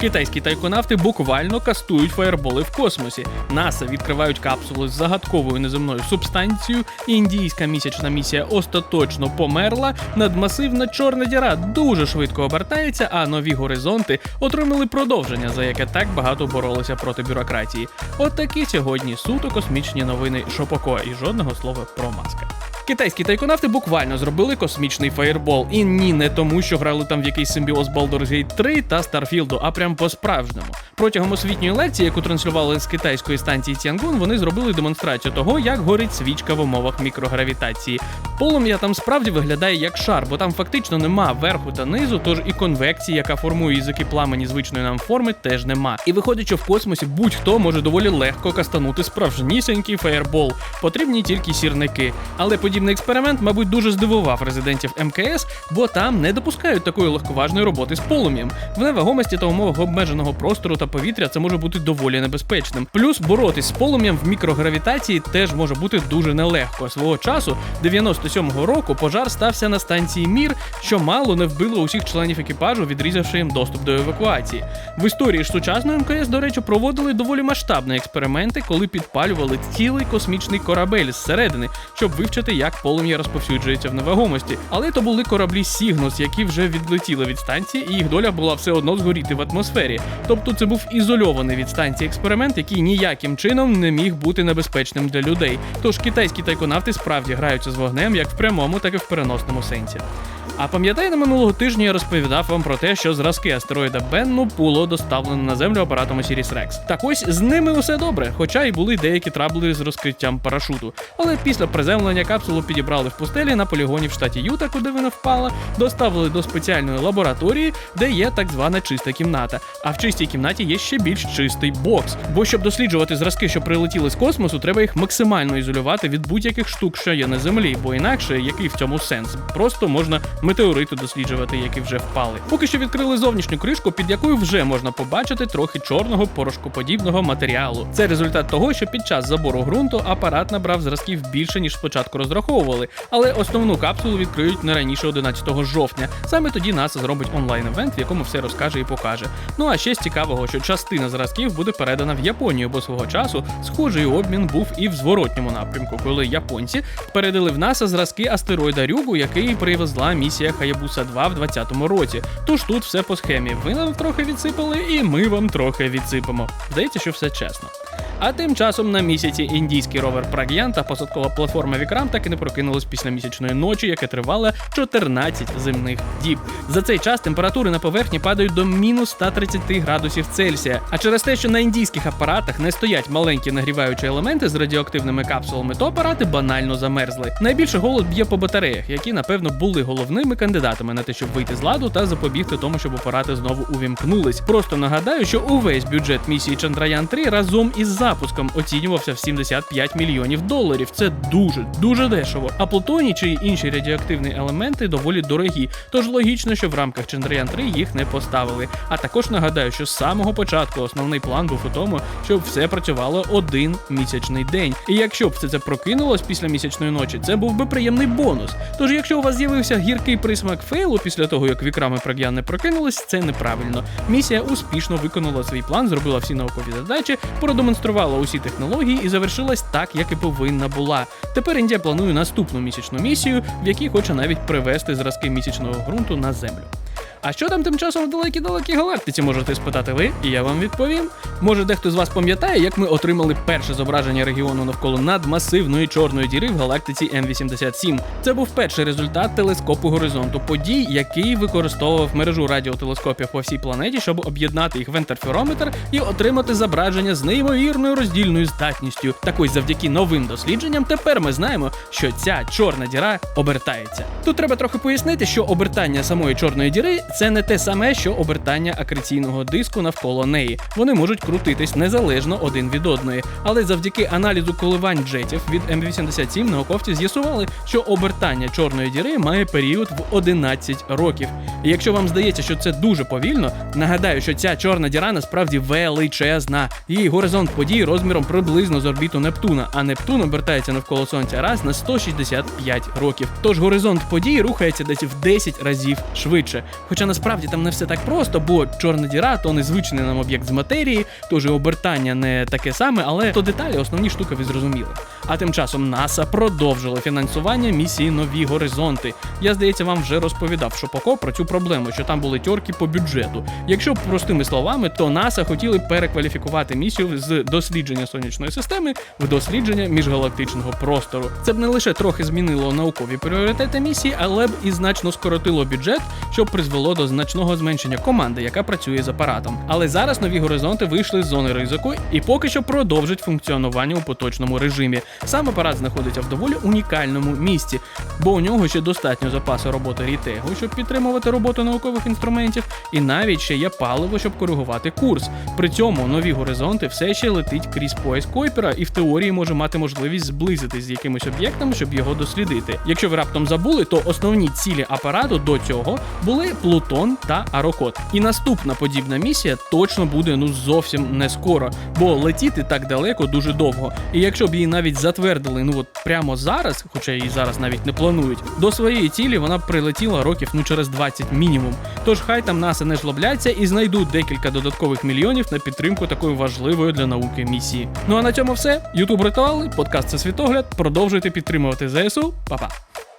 Китайські тайконавти буквально кастують фаєрболи в космосі. НАСА відкривають капсули з загадковою неземною субстанцією. Індійська місячна місія остаточно померла. Надмасивна чорна діра дуже швидко обертається, а нові горизонти отримали продовження, за яке так багато боролися проти бюрократії. От сьогодні суто космічні новини Шопоко і жодного слова про маска. Китайські тайконавти буквально зробили космічний фаєрбол. І ні, не тому, що грали там в якийсь симбіоз Baldur's Gate 3 та Старфілду, а прям по-справжньому. Протягом освітньої лекції, яку транслювали з китайської станції Тіангун, вони зробили демонстрацію того, як горить свічка в умовах мікрогравітації. Полум'я там справді виглядає як шар, бо там фактично нема верху та низу, тож і конвекції, яка формує язики пламені звичної нам форми, теж нема. І виходить, що в космосі будь-хто може доволі легко кастанути справжнісінький фаєрбол. Потрібні тільки сірники. Але подібний експеримент, мабуть, дуже здивував резидентів МКС, бо там не допускають такої легковажної роботи з полум'ям. В невагомості та умовах обмеженого простору та повітря це може бути доволі небезпечним. Плюс боротись з полум'ям в мікрогравітації теж може бути дуже нелегко. Свого часу, 97-го року, пожар стався на станції Мір, що мало не вбило усіх членів екіпажу, відрізавши їм доступ до евакуації. В історії ж сучасної МКС, до речі, проводили доволі масштабні експерименти, коли підпалювали цілий космічний корабель зсередини, щоб вивчити, як полум'я розповсюджується в невагомості. Але то були кораблі Сігнус, які вже відлетіли від станції, і їх доля була все одно згоріти в атмосфері. Тобто це був ізольований від станції експеримент, який ніяким чином не міг бути небезпечним для людей. Тож китайські тайконавти справді граються з вогнем як в прямому, так і в переносному сенсі. А пам'ятаєте, минулого тижня я розповідав вам про те, що зразки астероїда Бенну було доставлено на землю апаратом Osiris Rex. Так ось з ними усе добре, хоча й були деякі трабли з розкриттям парашуту. Але після приземлення капсулу підібрали в пустелі на полігоні в штаті Юта, куди вона впала, доставили до спеціальної лабораторії, де є так звана чиста кімната. А в чистій кімнаті є ще більш чистий бокс. Бо щоб досліджувати зразки, що прилетіли з космосу, треба їх максимально ізолювати від будь-яких штук, що є на землі, бо інакше який в цьому сенс? Просто можна метеорити досліджувати, які вже впали. Поки що відкрили зовнішню кришку, під якою вже можна побачити трохи чорного порошкоподібного матеріалу. Це результат того, що під час забору ґрунту апарат набрав зразків більше ніж спочатку розраховували, але основну капсулу відкриють не раніше 11 жовтня. Саме тоді НАСА зробить онлайн-евент, в якому все розкаже і покаже. Ну а ще з цікавого, що частина зразків буде передана в Японію, бо свого часу схожий обмін був і в зворотньому напрямку, коли японці передали в НАСА зразки астероїда Рюгу, який привезла місія Хаябуса 2 в 2020 році. Тож тут все по схемі. Ви нам трохи відсипали, і ми вам трохи відсипемо. Здається, що все чесно. А тим часом на місяці індійський ровер Праг'ян та посадкова платформа Вікрам так і не прокинулись після місячної ночі, яка тривала 14 земних діб. За цей час температури на поверхні падають до мінус 130 градусів Цельсія. А через те, що на індійських апаратах не стоять маленькі нагріваючі елементи з радіоактивними капсулами, то апарати банально замерзли. Найбільше голод б'є по батареях, які напевно були головними кандидатами на те, щоб вийти з ладу та запобігти тому, щоб апарати знову увімкнулись. Просто нагадаю, що увесь бюджет місії Чандраян 3 разом із запуском оцінювався в 75 мільйонів доларів. Це дуже дуже дешево. А плутоній чи інші радіоактивні елементи доволі дорогі. Тож логічно, що в рамках Чандраян 3 їх не поставили. А також нагадаю, що з самого початку основний план був у тому, щоб все працювало один місячний день. І якщо б все це прокинулось після місячної ночі, це був би приємний бонус. Тож, якщо у вас з'явився гіркий присмак фейлу після того, як вікрами Праг'ян не прокинулись, це неправильно. Місія успішно виконала свій план, зробила всі наукові задачі, продемонструвала усі технології і завершилась так, як і повинна була. Тепер Індія планує наступну місячну місію, в якій хоче навіть привезти зразки місячного ґрунту на землю. А що там тим часом в далекій-далекій галактиці можете спитати ви, і я вам відповім. Може, дехто з вас пам'ятає, як ми отримали перше зображення регіону навколо надмасивної чорної діри в галактиці М87. Це був перший результат телескопу горизонту подій, який використовував мережу радіотелескопів по всій планеті, щоб об'єднати їх в інтерферометр і отримати зображення з неймовірною роздільною здатністю. Так ось завдяки новим дослідженням тепер ми знаємо, що ця чорна діра обертається. Тут треба трохи пояснити, що обертання самої чорної діри це не те саме, що обертання акреційного диску навколо неї. Вони можуть крутитись незалежно один від одної. Але завдяки аналізу коливань джетів від М87 науковці з'ясували, що обертання чорної діри має період в 11 років. І якщо вам здається, що це дуже повільно, нагадаю, що ця чорна діра насправді величезна. Її горизонт подій розміром приблизно з орбіту Нептуна, а Нептун обертається навколо сонця раз на 165 років. Тож горизонт подій рухається десь в 10 разів швидше. Хоча насправді там не все так просто, бо чорна діра то незвичний нам об'єкт з матерії, тож і обертання не таке саме, але то деталі основні штуки ви зрозуміли. А тим часом НАСА продовжило фінансування місії Нові Горизонти. Я здається, вам вже розповідав Шопоко про цю проблему, що там були тьорки по бюджету. Якщо простими словами, то НАСА хотіли перекваліфікувати місію з дослідження сонячної системи в дослідження міжгалактичного простору. Це б не лише трохи змінило наукові пріоритети місії, але б і значно скоротило бюджет, що призвело до значного зменшення команди, яка працює з апаратом. Але зараз нові горизонти вийшли з зони ризику і поки що продовжать функціонування у поточному режимі. Сам апарат знаходиться в доволі унікальному місці, бо у нього ще достатньо запасу роботи рітегу, щоб підтримувати роботу наукових інструментів, і навіть ще є паливо, щоб коригувати курс. При цьому нові горизонти все ще летить крізь пояс Койпера і в теорії може мати можливість зблизитись з якимось об'єктом, щоб його дослідити. Якщо ви раптом забули, то основні цілі апарату до цього були Плутон та Арокот. І наступна подібна місія точно буде ну зовсім не скоро, бо летіти так далеко дуже довго. І якщо б її навіть затвердили, ну от прямо зараз, хоча її зараз навіть не планують, до своєї цілі вона прилетіла років ну через 20 мінімум. Тож хай там НАСА не жлобляться і знайдуть декілька додаткових мільйонів на підтримку такої важливої для науки місії. Ну а на цьому все. Ютуб ритуали, подкаст це світогляд. Продовжуйте підтримувати ЗСУ. Па-па.